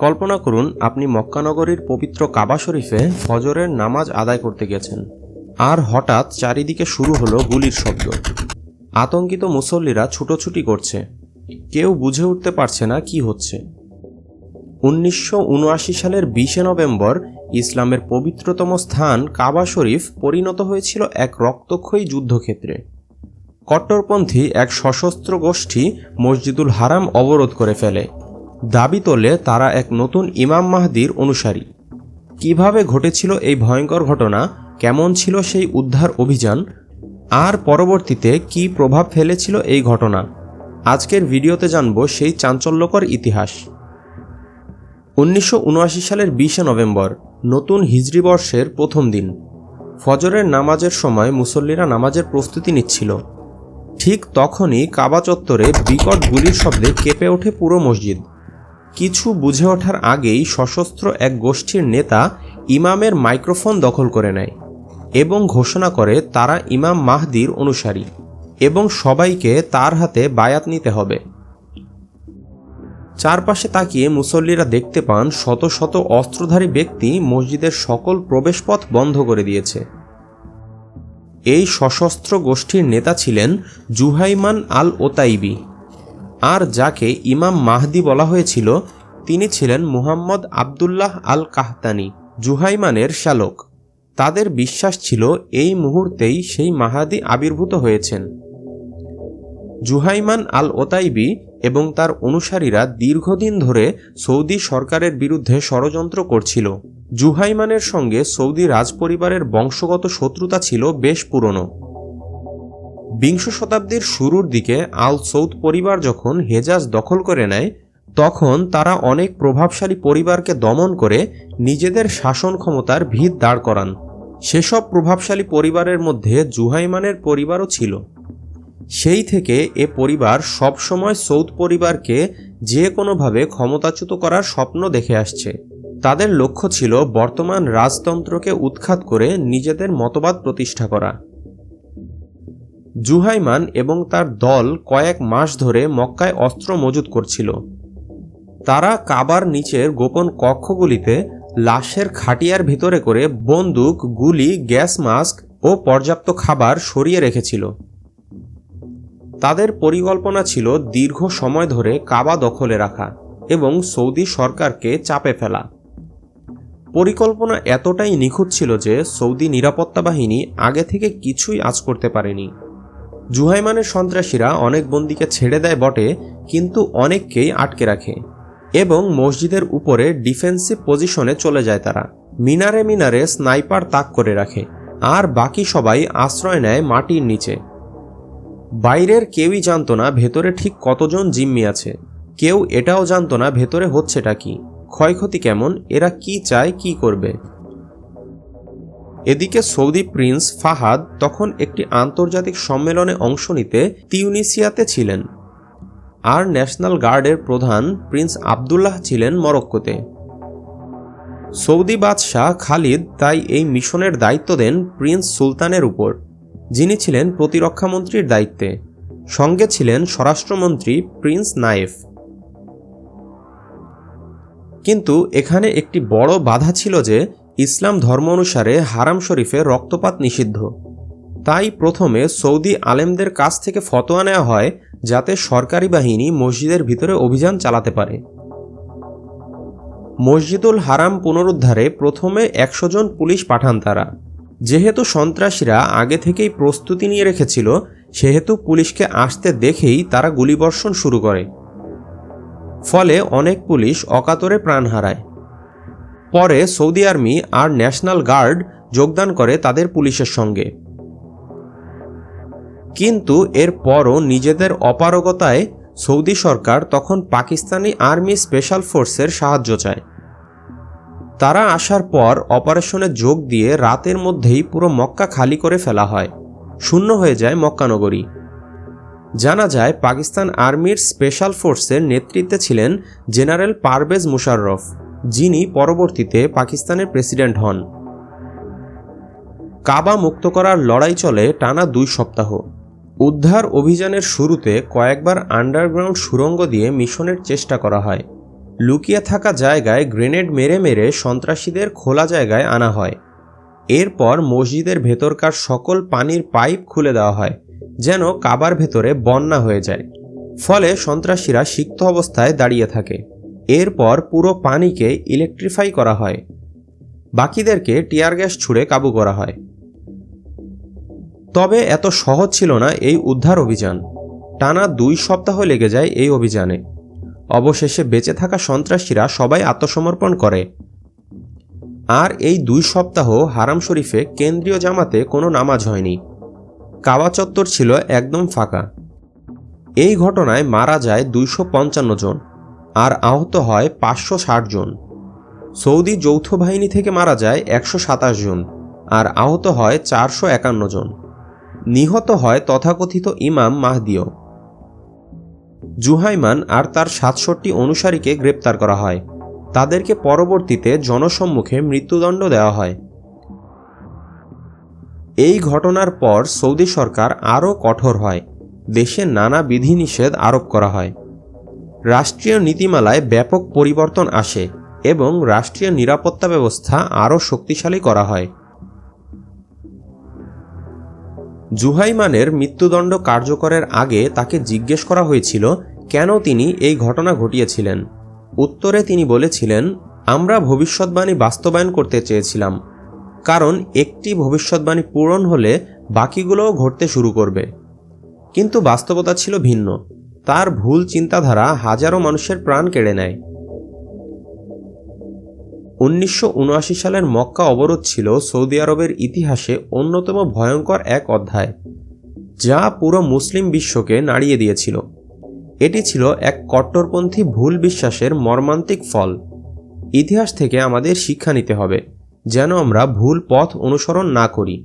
কল্পনা করুন, আপনি মক্কানগরীর পবিত্র কাবা শরীফে ফজরের নামাজ আদায় করতে গেছেন। আর হঠাৎ চারিদিকে শুরু হলো গুলির শব্দ। আতঙ্কিত মুসল্লিরা ছুটোছুটি করছে। কেউ বুঝে উঠতে পারছে না কি হচ্ছে। উনিশশো উনআশি সালের বিশে নভেম্বর ইসলামের পবিত্রতম স্থান কাবা শরীফ পরিণত হয়েছিল এক রক্তক্ষয়ী যুদ্ধক্ষেত্রে। কট্টরপন্থী এক সশস্ত্র গোষ্ঠী মসজিদুল হারাম অবরোধ করে ফেলে। দাবি তোলে তারা এক নতুন ইমাম মাহদির অনুসারী। কীভাবে ঘটেছিল এই ভয়ঙ্কর ঘটনা? কেমন ছিল সেই উদ্ধার অভিযান? আর পরবর্তীতে কি প্রভাব ফেলেছিল এই ঘটনা? আজকের ভিডিওতে জানব সেই চাঞ্চল্যকর ইতিহাস। উনিশশো উনআশি সালের বিশে নভেম্বর, নতুন হিজরি বর্ষের প্রথম দিন। ফজরের নামাজের সময় মুসল্লিরা নামাজের প্রস্তুতি নিচ্ছিল। ঠিক তখনই কাবা চত্বরে বিকট গুলির শব্দে কেঁপে ওঠে পুরো মসজিদ। কিছু বুঝে ওঠার আগেই সশস্ত্র এক গোষ্ঠীর নেতা ইমামের মাইক্রোফোন দখল করে নেয় এবং ঘোষণা করে তারা ইমাম মাহদির অনুসারী এবং সবাইকে তার হাতে বায়াত নিতে হবে। চারপাশে তাকিয়ে মুসল্লিরা দেখতে পান শত শত অস্ত্রধারী ব্যক্তি মসজিদের সকল প্রবেশপথ বন্ধ করে দিয়েছে। এই সশস্ত্র গোষ্ঠীর নেতা ছিলেন জুহাইমান আল ওতাইবি আর যাকে ইমাম মাহদি বলা হয়েছিল, তিনি ছিলেন মুহাম্মদ আবদুল্লাহ আল কাহতানি জুহাইমানের শালক। তাদের বিশ্বাস ছিল এই মুহূর্তেই সেই মাহাদি আবির্ভূত হয়েছেন। জুহাইমান আল ওতাইবি এবং তার অনুসারীরা দীর্ঘদিন ধরে সৌদি সরকারের বিরুদ্ধে ষড়যন্ত্র করছিল। জুহাইমানের সঙ্গে সৌদি রাজপরিবারের বংশগত শত্রুতা ছিল বেশ পুরনো। বিংশ শতাব্দীর শুরুর দিকে আল সৌদ পরিবার যখন হেজাজ দখল করে নেয়, তখন তারা অনেক প্রভাবশালী পরিবারকে দমন করে নিজেদের শাসন ক্ষমতার ভিত দাঁড় করান। সেসব প্রভাবশালী পরিবারের মধ্যে জুহাইমানের পরিবারও ছিল। সেই থেকে এ পরিবার সবসময় সৌদ পরিবারকে যে কোনোভাবে ক্ষমতাচ্যুত করার স্বপ্ন দেখে আসছে। তাদের লক্ষ্য ছিল বর্তমান রাজতন্ত্রকে উৎখাত করে নিজেদের মতবাদ প্রতিষ্ঠা করা। জুহাইমান এবং তার দল কয়েক মাস ধরে মক্কায় অস্ত্র মজুত করছিল। তারা কাবার নিচের গোপন কক্ষগুলিতে লাশের খাটিয়ার ভিতরে করে বন্দুক, গুলি, গ্যাস মাস্ক ও পর্যাপ্ত খাবার সরিয়ে রেখেছিল। তাদের পরিকল্পনা ছিল দীর্ঘ সময় ধরে কাবা দখলে রাখা এবং সৌদি সরকারকে চাপে ফেলা। পরিকল্পনা এতটাই নিখুঁত ছিল যে সৌদি নিরাপত্তা বাহিনী আগে থেকে কিছুই আজ করতে পারেনি। জুহাইমানের সন্ত্রাসীরা অনেক বন্দীকে ছেড়ে দেয় বটে, কিন্তু অনেককেই আটকে রাখে এবং মসজিদের উপরে ডিফেন্সিভ পজিশনে চলে যায় তারা। মিনারে মিনারে স্নাইপার তাক করে রাখে, আর বাকি সবাই আশ্রয় নেয় মাটির নিচে। বাইরের কেউই জানতো না ভেতরে ঠিক কতজন জিম্মি আছে। কেউ এটাও জানতো না ভেতরে হচ্ছেটা কি, ক্ষয়ক্ষতি কেমন, এরা কি চায়, কি করবে। এদিকে সৌদি প্রিন্স ফাহাদ তখন একটি আন্তর্জাতিক সম্মেলনে অংশ নিতে তিউনিসিয়াতে ছিলেন। আর ন্যাশনাল গার্ডের প্রধান প্রিন্স আবদুল্লাহ ছিলেন মরক্কোতে। সৌদি বাদশাহ খালিদ তাই এই মিশনের দায়িত্ব দেন প্রিন্স সুলতানের উপর। যিনি ছিলেন প্রতিরক্ষামন্ত্রীর দায়িত্বে। সঙ্গে ছিলেন স্বরাষ্ট্রমন্ত্রী প্রিন্স নায়েফ। কিন্তু এখানে একটি বড় বাধা ছিল যে ইসলাম ধর্ম অনুসারে হারাম শরীফে রক্তপাত নিষিদ্ধ। তাই প্রথমে সৌদি আলেমদের কাছ থেকে ফতোয়া নেওয়া হয় যাতে সরকারি বাহিনী মসজিদের ভিতরে অভিযান চালাতে পারে। মসজিদুল হারাম পুনরুদ্ধারে প্রথমে একশো জন পুলিশ পাঠান তারা। যেহেতু সন্ত্রাসীরা আগে থেকেই প্রস্তুতি নিয়ে রেখেছিল, সেহেতু পুলিশকে আসতে দেখেই তারা গুলিবর্ষণ শুরু করে। ফলে অনেক পুলিশ অকাতরে প্রাণ হারায়। পরে সৌদি আর্মি আর ন্যাশনাল গার্ড যোগদান করে তাদের পুলিশের সঙ্গে। কিন্তু এর পরও নিজেদের অপারগতায় সৌদি সরকার তখন পাকিস্তানি আর্মি স্পেশাল ফোর্সের সাহায্য চায়। তারা আসার পর অপারেশনে যোগ দিয়ে রাতের মধ্যেই পুরো মক্কা খালি করে ফেলা হয়। শূন্য হয়ে যায় মক্কানগরী জানা যায়, পাকিস্তান আর্মির স্পেশাল ফোর্সের নেতৃত্বে ছিলেন জেনারেল পারভেজ মুশাররফ। যিনি পরবর্তীতে পাকিস্তানের প্রেসিডেন্ট হন। কাবা মুক্ত করার লড়াই চলে টানা দুই সপ্তাহ। উদ্ধার অভিযানের শুরুতে কয়েকবার আন্ডারগ্রাউন্ড সুড়ঙ্গ দিয়ে মিশনের চেষ্টা করা হয়। লুকিয়ে থাকা জায়গায় গ্রেনেড মেরে মেরে সন্ত্রাসীদের খোলা জায়গায় আনা হয়। এরপর মসজিদের ভেতরকার সকল পানির পাইপ খুলে দেওয়া হয়, যেন কাবার ভেতরে বন্যা হয়ে যায়। ফলে সন্ত্রাসীরা সিক্ত অবস্থায় দাঁড়িয়ে থাকে। এরপর পুরো পানিকে ইলেকট্রিফাই করা হয়। বাকিদেরকে টিয়ার গ্যাস ছুড়ে কাবু করা হয়। তবে এত সহজ ছিল না এই উদ্ধার অভিযান। টানা দুই সপ্তাহ লেগে যায় এই অভিযানে। অবশেষে বেঁচে থাকা সন্ত্রাসীরা সবাই আত্মসমর্পণ করে। আর এই দুই সপ্তাহ হারাম শরীফে কেন্দ্রীয় জামাতে কোনো নামাজ হয়নি। কাবা চত্বর ছিল একদম ফাঁকা। এই ঘটনায় মারা যায় দুইশো পঞ্চান্ন জন। আর আহত হয় পাঁচশো ষাট জন। সৌদি যৌথ বাহিনী থেকে মারা যায় একশো সাতাশ জন আর আহত হয় চারশো একান্ন জন। নিহত হয় তথাকথিত ইমাম মাহদিও। জুহাইমান আর তার সাতষট্টি অনুসারীকে গ্রেপ্তার করা হয়। তাদেরকে পরবর্তীতে জনসম্মুখে মৃত্যুদণ্ড দেওয়া হয়। এই ঘটনার পর সৌদি সরকার আরও কঠোর হয়। দেশে নানা বিধিনিষেধ আরোপ করা হয়। রাষ্ট্রীয় নীতিমালায় ব্যাপক পরিবর্তন আসে এবং রাষ্ট্রীয় নিরাপত্তা ব্যবস্থা আরও শক্তিশালী করা হয়। জুহাইমানের মৃত্যুদণ্ড কার্যকরের আগে তাকে জিজ্ঞেস করা হয়েছিল, কেন তিনি এই ঘটনা ঘটিয়েছিলেন? উত্তরে তিনি বলেছিলেন, আমরা ভবিষ্যৎবাণী বাস্তবায়ন করতে চেয়েছিলাম, কারণ একটি ভবিষ্যৎবাণী পূরণ হলে বাকিগুলোও ঘটতে শুরু করবে। কিন্তু বাস্তবতা ছিল ভিন্ন। তার ভুল চিন্তাধারা হাজারো মানুষের প্রাণ কেড়ে নেয়। উনিশশো উনআশি সালের মক্কা অবরোধ ছিল সৌদি আরবের ইতিহাসে অন্যতম ভয়ঙ্কর এক অধ্যায়, যা পুরো মুসলিম বিশ্বকে নাড়িয়ে দিয়েছিল। এটি ছিল এক কট্টরপন্থী ভুল বিশ্বাসের মর্মান্তিক ফল। ইতিহাস থেকে আমাদের শিক্ষা নিতে হবে, যেন আমরা ভুল পথ অনুসরণ না করি।